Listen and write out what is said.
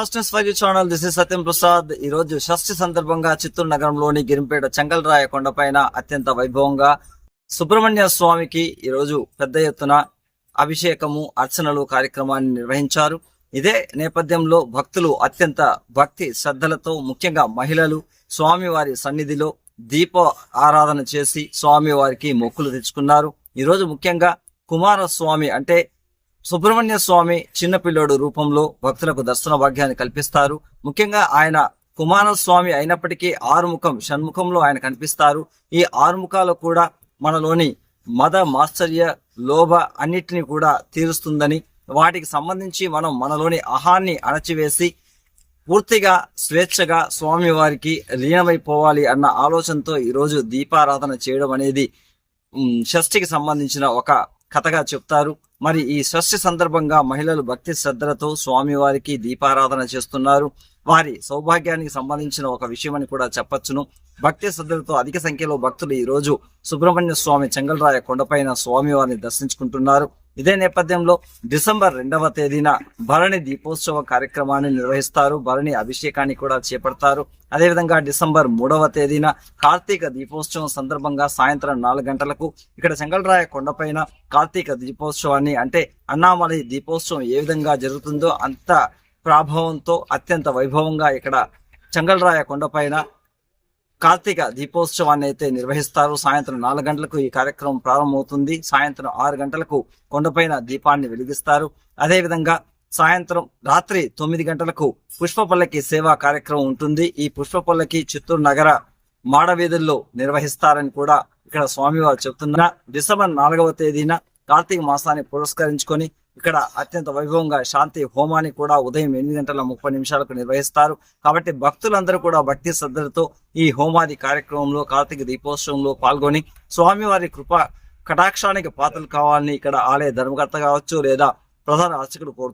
Channel this is Satyam Prasad ఈ రోజు షష్ఠి సందర్భంగా చిత్తూరు నగరంలోని గిరింపేట చెంగల్రాయ కొండపైన అత్యంత వైభవంగా సుబ్రహ్మణ్య స్వామికి ఈరోజు పెద్ద ఎత్తున అభిషేకము అర్చనలు కార్యక్రమాన్ని నిర్వహించారు. ఇదే నేపథ్యంలో భక్తులు అత్యంత భక్తి శ్రద్ధలతో ముఖ్యంగా మహిళలు స్వామివారి సన్నిధిలో దీప ఆరాధన చేసి స్వామివారికి మొక్కులు తెచ్చుకున్నారు. ఈరోజు ముఖ్యంగా కుమారస్వామి అంటే సుబ్రహ్మణ్య స్వామి చిన్నపిల్లోడు రూపంలో భక్తులకు దర్శన భాగ్యాన్ని కల్పిస్తారు. ముఖ్యంగా ఆయన కుమారస్వామి అయినప్పటికీ ఆరుముఖం షణ్ముఖంలో ఆయన కనిపిస్తారు. ఈ ఆరుముఖాలు కూడా మనలోని మద మాశ్చర్య లోభ అన్నిటిని కూడా తీరుస్తుందని వాటికి సంబంధించి మనం మనలోని అహాన్ని అణచివేసి పూర్తిగా స్వేచ్ఛగా స్వామివారికి లీనమైపోవాలి అన్న ఆలోచనతో ఈరోజు దీపారాధన చేయడం అనేది షష్ఠికి సంబంధించిన ఒక కథగా చెప్తారు. మరి ఈ షష్ఠి సందర్భంగా మహిళలు భక్తి శ్రద్ధలతో స్వామివారికి దీపారాధన చేస్తున్నారు. వారి సౌభాగ్యానికి సంబంధించిన ఒక విషయం అని కూడా చెప్పొచ్చును. భక్తి శ్రద్ధలతో అధిక సంఖ్యలో భక్తులు ఈరోజు సుబ్రహ్మణ్య స్వామి చెంగల్రాయ కొండపైన స్వామివారిని దర్శించుకుంటున్నారు. ఇదే నేపథ్యంలో డిసెంబర్ రెండవ తేదీన భరణి దీపోత్సవ కార్యక్రమాన్ని నిర్వహిస్తారు. భరణి అభిషేకాన్ని కూడా చేపడతారు. అదేవిధంగా డిసెంబర్ మూడవ తేదీన కార్తీక దీపోత్సవం సందర్భంగా సాయంత్రం నాలుగు గంటలకు ఇక్కడ చెంగల్రాయ కొండపైన కార్తీక దీపోత్సవాన్ని అంటే అన్నామలై దీపోత్సవం ఏ విధంగా జరుగుతుందో అంత ప్రాభవంతో అత్యంత వైభవంగా ఇక్కడ చెంగల్రాయ కొండపైన కార్తీక దీపోత్సవాన్ని అయితే నిర్వహిస్తారు. సాయంత్రం నాలుగు గంటలకు ఈ కార్యక్రమం ప్రారంభమవుతుంది. సాయంత్రం ఆరు గంటలకు కొండపైన దీపాన్ని వెలిగిస్తారు. అదేవిధంగా సాయంత్రం రాత్రి తొమ్మిది గంటలకు పుష్పపల్లకి సేవా కార్యక్రమం ఉంటుంది. ఈ పుష్పపల్లకి చిత్తూరు నగర మాడవీధుల్లో నిర్వహిస్తారని కూడా ఇక్కడ స్వామివారు చెప్తున్నారు. డిసెంబర్ నాలుగవ తేదీన కార్తీక మాసాన్ని పురస్కరించుకొని ఇక్కడ అత్యంత వైభవంగా శాంతి హోమాన్ని కూడా ఉదయం ఎనిమిది గంటల ముప్పై నిమిషాలకు నిర్వహిస్తారు. కాబట్టి భక్తులందరూ కూడా భక్తి శ్రద్ధలతో ఈ హోమాది కార్యక్రమంలో కార్తీక దీపోత్సవంలో పాల్గొని స్వామివారి కృప కటాక్షానికి పాత్రలు కావాలని ఇక్కడ ఆలయ ధర్మకర్త కావచ్చు లేదా ప్రధాన అర్చకులు కోరుతున్నారు.